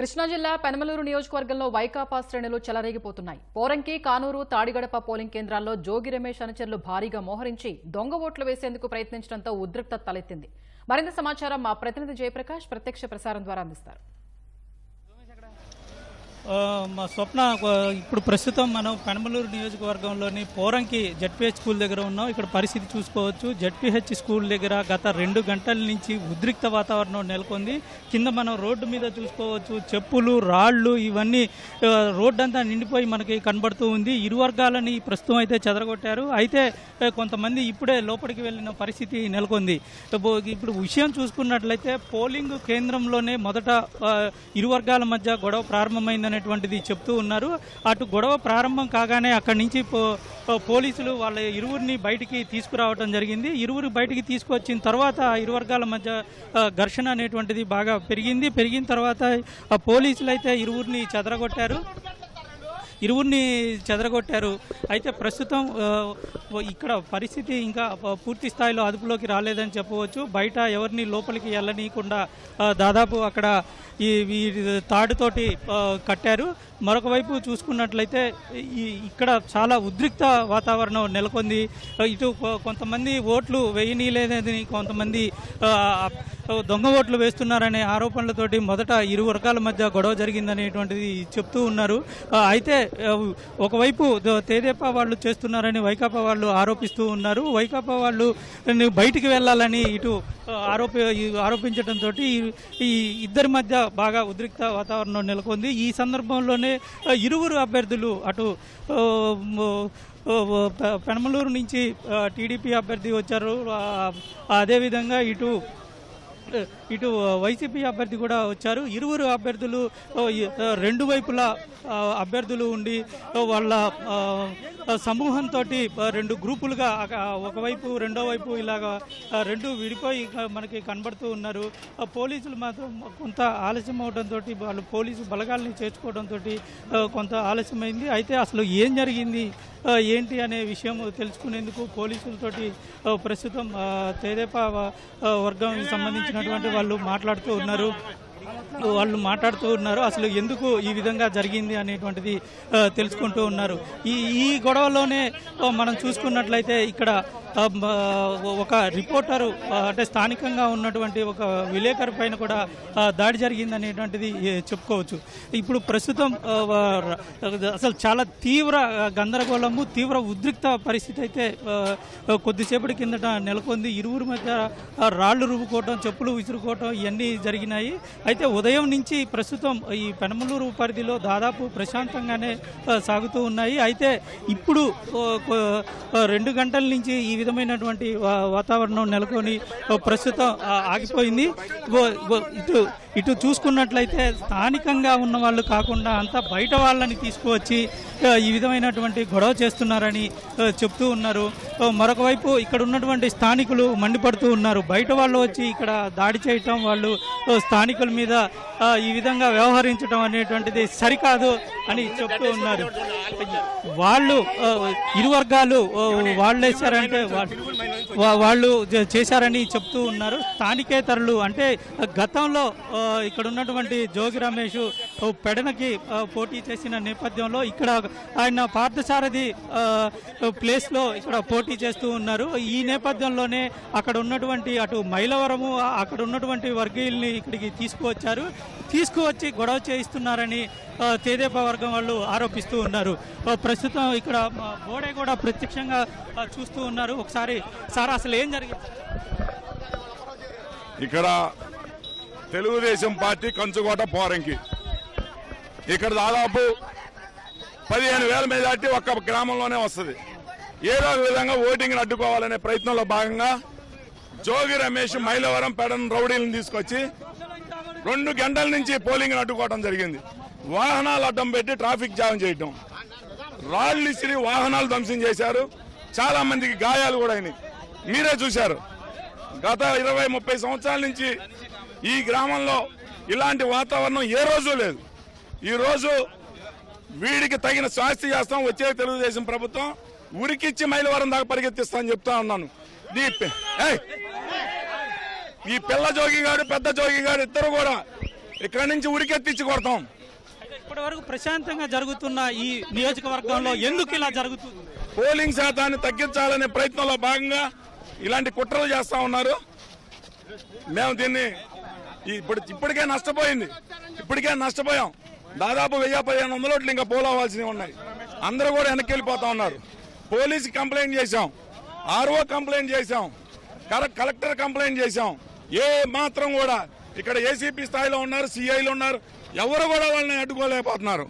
కృష్ణా జిల్లా పెనమలూరు నియోజకవర్గంలో వైకాపా శ్రేణులు చెలరేగిపోతున్నాయి. పోరంకి కానూరు తాడిగడప పోలింగ్ కేంద్రాల్లో జోగి రమేష్ అనుచరులు భారీగా మోహరించి దొంగ ఓట్లు వేసేందుకు ప్రయత్నించడంతో ఉద్రిక్తత తలెత్తింది. మరింత సమాచారం మా ప్రతినిధి జయప్రకాష్ ప్రత్యక్ష ప్రసారం ద్వారా అందిస్తారు. మా స్వప్న ఇప్పుడు ప్రస్తుతం మనం పెనమలూరు నియోజకవర్గంలోని పోరంకి జడ్పీహెచ్ స్కూల్ దగ్గర ఉన్నాం. ఇక్కడ పరిస్థితి చూసుకోవచ్చు. జడ్పీహెచ్ స్కూల్ దగ్గర గత రెండు గంటల నుంచి ఉద్రిక్త వాతావరణం నెలకొంది. కింద మనం రోడ్డు మీద చూసుకోవచ్చు. చెప్పులు రాళ్ళు ఇవన్నీ రోడ్డు అంతా నిండిపోయి మనకి కనబడుతూ ఉంది. ఇరు వర్గాలని ప్రస్తుతం అయితే చెదరగొట్టారు. అయితే కొంతమంది ఇప్పుడే లోపలికి వెళ్ళిన పరిస్థితి నెలకొంది. ఇప్పుడు విషయం చూసుకున్నట్లయితే పోలింగ్ కేంద్రంలోనే మొదట ఇరు వర్గాల మధ్య గొడవ ప్రారంభమైందనేటువంటిది చెప్తూ ఉన్నారు. అటు గొడవ ప్రారంభం కాగానే అక్కడి నుంచి పో- పోలీసులు వాళ్ళ ఇరువురిని బయటికి తీసుకురావడం జరిగింది. ఇరువురు బయటికి తీసుకువచ్చిన తర్వాత ఇరు వర్గాల మధ్య ఘర్షణ అనేటువంటిది బాగా పెరిగింది. పెరిగిన తర్వాత ఆ పోలీసులు అయితే ఇరువురిని చెదరగొట్టారు. ఇరువురిని చెదరగొట్టారు. అయితే ప్రస్తుతం ఇక్కడ పరిస్థితి ఇంకా పూర్తి స్థాయిలో అదుపులోకి రాలేదని చెప్పవచ్చు. బయట ఎవరిని లోపలికి వెళ్ళనీయకుండా దాదాపు అక్కడ ఈ తాడుతోటి కట్టారు. మరొక వైపు చూసుకున్నట్లయితే ఈ ఇక్కడ చాలా ఉద్రిక్త వాతావరణం నెలకొంది. ఇటు కొంతమంది ఓట్లు వేయనీయలేదని కొంతమంది దొంగ ఓట్లు వేస్తున్నారనే ఆరోపణలతోటి మొదట ఇరు వర్గాల మధ్య గొడవ జరిగిందనేటువంటిది చెప్తూ ఉన్నారు. అయితే ఒకవైపు ద- తెదేపా వాళ్ళు చేస్తున్నారని వైకాపా వాళ్ళు ఆరోపిస్తూ ఉన్నారు. వైకాపా వాళ్ళు బయటికి వెళ్ళాలని ఇటు ఆరోపి ఆరోపించడంతో ఈ ఇద్దరి మధ్య బాగా ఉద్రిక్త వాతావరణం నెలకొంది. ఈ సందర్భంలోనే ఇరువురు అభ్యర్థులు అటు పెనమలూరు నుంచి టీడీపీ అభ్యర్థి వచ్చారు. అదేవిధంగా ఇటు ఇటు వైసీపీ అభ్యర్థి కూడా వచ్చారు. ఇరువురు అభ్యర్థులు రెండు వైపులా అభ్యర్థులు ఉండి వాళ్ళ సమూహంతో రెండు గ్రూపులుగా ఒకవైపు రెండో వైపు ఇలాగా రెండు విడిపోయి మనకి కనబడుతూ ఉన్నారు. పోలీసులు మాత్రం కొంత ఆలస్యం అవడంతో వాళ్ళు పోలీసు బలగాల్ని చేర్చుకోవడంతో కొంత ఆలస్యమైంది. అయితే అసలు ఏం జరిగింది ఏంటి అనే విషయం తెలుసుకునేందుకు పోలీసులతోటి ప్రస్తుతం తెదేపా వ- ఆ, ఉన్నటువంటి వాళ్ళు మాట్లాడుతూ ఉన్నారు. వాళ్ళు మాట్లాడుతూ ఉన్నారు. అసలు ఎందుకు ఈ విధంగా జరిగింది అనేటువంటిది తెలుసుకుంటూ ఉన్నారు. ఈ ఈ గొడవలోనే మనం చూసుకున్నట్లయితే ఇక్కడ ఒక రిపోర్టరు అంటే స్థానికంగా ఉన్నటువంటి ఒక విలేకరు పైన కూడా దాడి జరిగింది అనేటువంటిది చెప్పుకోవచ్చు. ఇప్పుడు ప్రస్తుతం అసలు చాలా తీవ్ర గందరగోళము తీవ్ర ఉద్రిక్త పరిస్థితి అయితే కొద్దిసేపటి కిందట నెలకొంది. ఇరువురి మధ్య రాళ్ళు రాళ్ళు చెప్పులు విసురుకోవటం ఇవన్నీ జరిగినాయి. అయితే ఉదయం నుంచి ప్రస్తుతం ఈ పెనమలూరు పరిధిలో దాదాపు ప్రశాంతంగానే సాగుతూ ఉన్నాయి. అయితే ఇప్పుడు రెండు గంటల నుంచి ఈ విధమైనటువంటి వా- వాతావరణం నెలకొని ప్రస్తుతం ఆగిపోయింది. ఇటు ఇటు చూసుకున్నట్లయితే స్థానికంగా ఉన్న వాళ్ళు కాకుండా అంతా బయట వాళ్ళని తీసుకువచ్చి ఈ విధమైనటువంటి గొడవ చేస్తున్నారని చెప్తూ ఉన్నారు. మరొకవైపు మరొక వైపు ఇక్కడ ఉన్నటువంటి స్థానికులు మండిపడుతూ ఉన్నారు. బయట వాళ్ళు వచ్చి ఇక్కడ దాడి చేయటం వాళ్ళు స్థానికుల మీద ఈ విధంగా వ్యవహరించడం అనేటువంటిది సరికాదు అని చెప్తూ ఉన్నారు. వాళ్ళు ఇరు వర్గాలు వాళ్ళు వేశారంటే వాళ్ళు వాళ్ళు చేశారని చెప్తూ ఉన్నారు. స్థానికేతరులు అంటే గతంలో ఇక్కడ ఉన్నటువంటి జోగి రమేష్ పెడనకి పోటీ చేసిన నేపథ్యంలో ఇక్కడ ఆయన పార్థసారథి ప్లేస్లో ఇక్కడ పోటీ చేస్తూ ఉన్నారు. ఈ నేపథ్యంలోనే అక్కడ ఉన్నటువంటి అటు మైలవరము అక్కడ ఉన్నటువంటి వర్గీయుల్ని ఇక్కడికి తీసుకువచ్చారు. తీసుకువచ్చి గొడవ చేయిస్తున్నారని ఆ, వర్గం వాళ్ళు ఆరోపిస్తూ ఉన్నారు. ప్రస్తుతం ఇక్కడ బోడే కూడా ప్రత్యక్షంగా చూస్తూ ఉన్నారు. ఒకసారి సార్ అసలు ఏం జరిగింది ఇక్కడ తెలుగుదేశం పార్టీ కంచుకోట పోరంకి ఇక్కడ దాదాపు పదిహేను వేల మీద దాటి ఒక్క గ్రామంలోనే వస్తుంది. ఏదో ఒక విధంగా ఓటింగ్ అడ్డుకోవాలనే ప్రయత్నంలో భాగంగా జోగి రమేష్ మైలవరం పెడన్ రౌడీలను తీసుకొచ్చి రెండు గంటల నుంచి పోలింగ్ని అడ్డుకోవడం జరిగింది. వాహనాలు అడ్డం పెట్టి ట్రాఫిక్ జామ్ చేయటం. రాళ్ళు ఇసిరి వాహనాలు ధ్వంసం చేశారు. చాలా మందికి గాయాలు కూడా అయినాయి. మీరే చూశారు. గత ఇరవై ముప్పై సంవత్సరాల నుంచి ఈ గ్రామంలో ఇలాంటి వాతావరణం ఏ రోజు లేదు. ఈ రోజు వీడికి తగిన శాస్తి చేస్తాం వచ్చే తెలుగుదేశం ప్రభుత్వం ఉరికిచ్చి మైలవరం దాకా పరిగెత్తిస్తానని చెప్తా ఉన్నాను. ఈ పిల్ల జోగిగాడు పెద్ద జోగిగాడు ఇద్దరు కూడా ఇక్కడి నుంచి ఉరికెత్తిచ్చి కొడతాం. ఇప్పటి వరకు ప్రశాంతంగా జరుగుతున్న ఈ నియోజకవర్గంలో ఎందుకు ఇలా జరుగుతుంది? పోలింగ్ శాతాన్ని తగ్గించాలనే ప్రయత్నంలో భాగంగా ఇలాంటి కుట్రలు చేస్తా ఉన్నారు. మేము దీన్ని ఇప్పుడు ఇప్పటికే నష్టపోయింది. ఇప్పటికే నష్టపోయాం. దాదాపు వెయ్యి పదిహేను వందల ఓట్లు ఇంకా పోలవలసినవి ఉన్నాయి. అందరూ కూడా వెనక్కి వెళ్ళిపోతా ఉన్నారు. పోలీసు కంప్లైంట్ చేశాం. ఆర్ఓ కంప్లైంట్ చేశాం. కర- కలెక్టర్ కంప్లైంట్ చేశాం. ఏ మాత్రం కూడా ఇక్కడ ఏసీపీ స్థాయిలో ఉన్నారు సిఐలు ఉన్నారు ఎవరు కూడా వాళ్ళని అడ్డుకోలేకపోతున్నారు.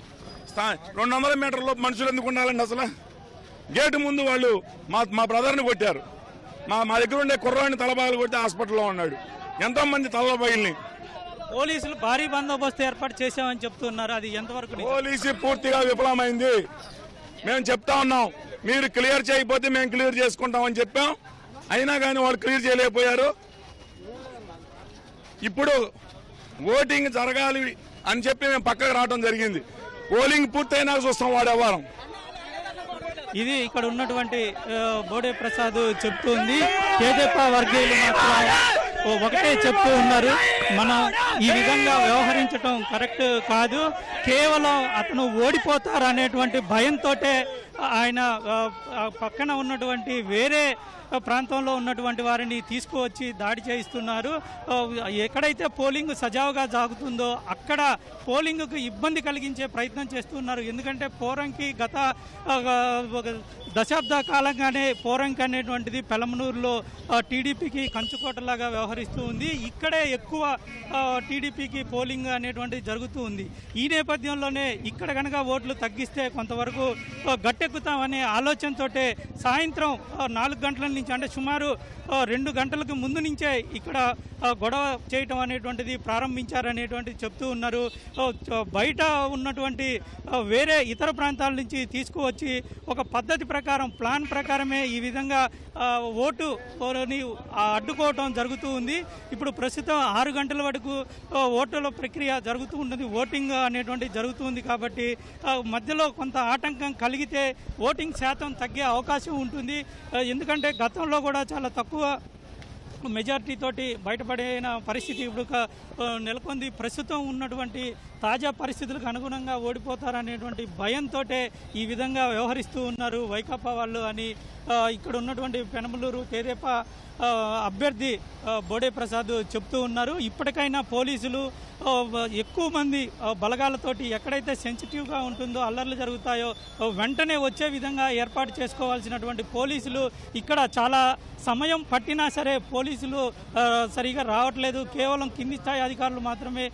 స్థాయి రెండు వందల మీటర్ల మనుషులు ఎందుకు ఉండాలండి అసలు? గేటు ముందు వాళ్ళు మా మా బ్రదర్ని కొట్టారు. మా మా దగ్గర ఉండే కుర్రాడిని తలబాగలు కొట్టి హాస్పిటల్లో ఉన్నాడు. ఎంతో మంది తలబాయిల్ని పోలీసులు భారీ బందోబస్తు ఏర్పాటు చేశామని చెప్తున్నారు. అది ఎంతవరకు? పోలీసు పూర్తిగా విఫలమైంది. మేము చెప్తా ఉన్నాం. మీరు క్లియర్ చేయకపోతే మేము క్లియర్ చేసుకుంటామని చెప్పాం. అయినా కానీ వాళ్ళు క్లియర్ చేయలేకపోయారు. ఇప్పుడు ఓటింగ్ జరగాలి అని చెప్పి మేము పక్కకు రావడం జరిగింది. పోలింగ్ పూర్తయినాక చూస్తాం వాడు వ్యవహారం ఇది ఇక్కడ ఉన్నటువంటి బోడే ప్రసాద్ చెప్తుంది. తేజప్ప వర్గీయులు మాత్రం ఒకటే చెప్తూ ఉన్నారు. మనం ఈ విధంగా వ్యవహరించడం కరెక్ట్ కాదు. కేవలం అతను ఓడిపోతారు అనేటువంటి భయంతో ఆయన పక్కన ఉన్నటువంటి వేరే ప్రాంతంలో ఉన్నటువంటి వారిని తీసుకువచ్చి దాడి చేయిస్తున్నారు. ఎక్కడైతే పోలింగ్ సజావుగా జాగుతుందో అక్కడ పోలింగ్కు ఇబ్బంది కలిగించే ప్రయత్నం చేస్తున్నారు. ఎందుకంటే పోరంకి గత ఒక దశాబ్ద కాలంగానే పోరంకి అనేటువంటిది పెలమనూరులో టీడీపీకి కంచుకోటలాగా వ్యవహరిస్తూ ఉంది. ఇక్కడే ఎక్కువ టీడీపీకి పోలింగ్ అనేటువంటిది జరుగుతూ ఉంది. ఈ నేపథ్యంలోనే ఇక్కడ కనుక ఓట్లు తగ్గిస్తే కొంతవరకు గట్టెక్కుతామనే ఆలోచనతోటే సాయంత్రం నాలుగు గంటల నుంచి అంటే సుమారు రెండు గంటలకు ముందు నుంచే ఇక్కడ గొడవ చేయటం అనేటువంటిది ప్రారంభించారనేటువంటిది చెప్తూ ఉన్నారు. బయట ఉన్నటువంటి వేరే ఇతర ప్రాంతాల నుంచి తీసుకువచ్చి ఒక పద్ధతి ప్రకారం ప్లాన్ ప్రకారమే ఈ విధంగా ఓటు అడ్డుకోవటం జరుగుతూ ఉంది. ఇప్పుడు ప్రస్తుతం ఆరు గంటల వరకు ఓటర్ల ప్రక్రియ జరుగుతూ ఉంటుంది. ఓటింగ్ అనేటువంటిది జరుగుతుంది కాబట్టి మధ్యలో కొంత ఆటంకం కలిగితే ఓటింగ్ శాతం తగ్గే అవకాశం ఉంటుంది. ఎందుకంటే గతంలో కూడా చాలా తక్కువ మెజార్టీ తోటి బయటపడిన పరిస్థితి ఇప్పుడు నెలకొంది. ప్రస్తుతం ఉన్నటువంటి తాజా పరిస్థితులకు అనుగుణంగా ఓడిపోతారనేటువంటి భయంతో ఈ విధంగా వ్యవహరిస్తూ ఉన్నారు వైకాపా వాళ్ళు అని ఇక్కడ ఉన్నటువంటి పెనమలూరు తెదేపా అభ్యర్థి బోడే ప్రసాద్ చెప్తూ ఉన్నారు. ఇప్పటికైనా పోలీసులు ఎక్కువ మంది బలగాలతోటి ఎక్కడైతే సెన్సిటివ్గా ఉంటుందో అల్లర్లు జరుగుతాయో వెంటనే వచ్చే విధంగా ఏర్పాటు చేసుకోవాల్సినటువంటి పోలీసులు ఇక్కడ చాలా సమయం పట్టినా సరే పోలీసులు సరిగా రావట్లేదు. కేవలం కింది స్థాయి అధికారులు మాత్రమే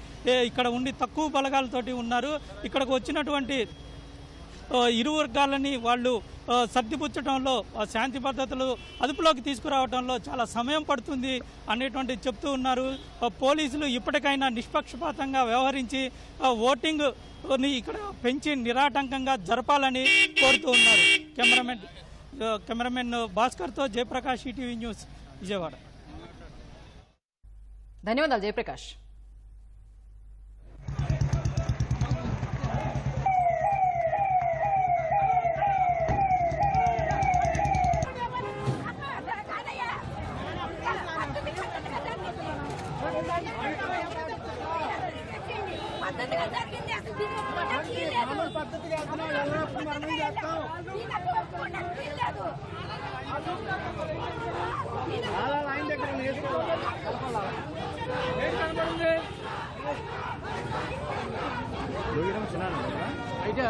ఇక్కడ ఉండి తక్కువ బలగాలతోటి ఉన్నారు. ఇక్కడికి వచ్చినటువంటి ఇరు వర్గాలని వాళ్ళు సర్దిపుచ్చడంలో శాంతి భద్రతలు అదుపులోకి తీసుకురావడంలో చాలా సమయం పడుతుంది అనేటువంటి చెప్తూ ఉన్నారు. పోలీసులు ఇప్పటికైనా నిష్పక్షపాతంగా వ్యవహరించి ఓటింగ్ని ఇక్కడ పెంచి నిరాటంకంగా జరపాలని కోరుతూ ఉన్నారు. కెమెరామెన్ కెమెరామెన్ భాస్కర్తో జయప్రకాష్ ఈటీవీ న్యూస్ విజయవాడ. ధన్యవాదాలు జయప్రకాష్ పద్ధతిగా జరిగింది అసలు దీన్ని ఒప్పుకోవడానికి వీల్లేదు. పద్ధతిగా వెళ్తున్నాం వెళ్ళినప్పుడు మనం ఏం చేస్తాం దీన్ని ఒప్పుకోవడానికి వీల్లేదు. చాలా లైన్ దగ్గర నేర్చుకోవాలి అయితే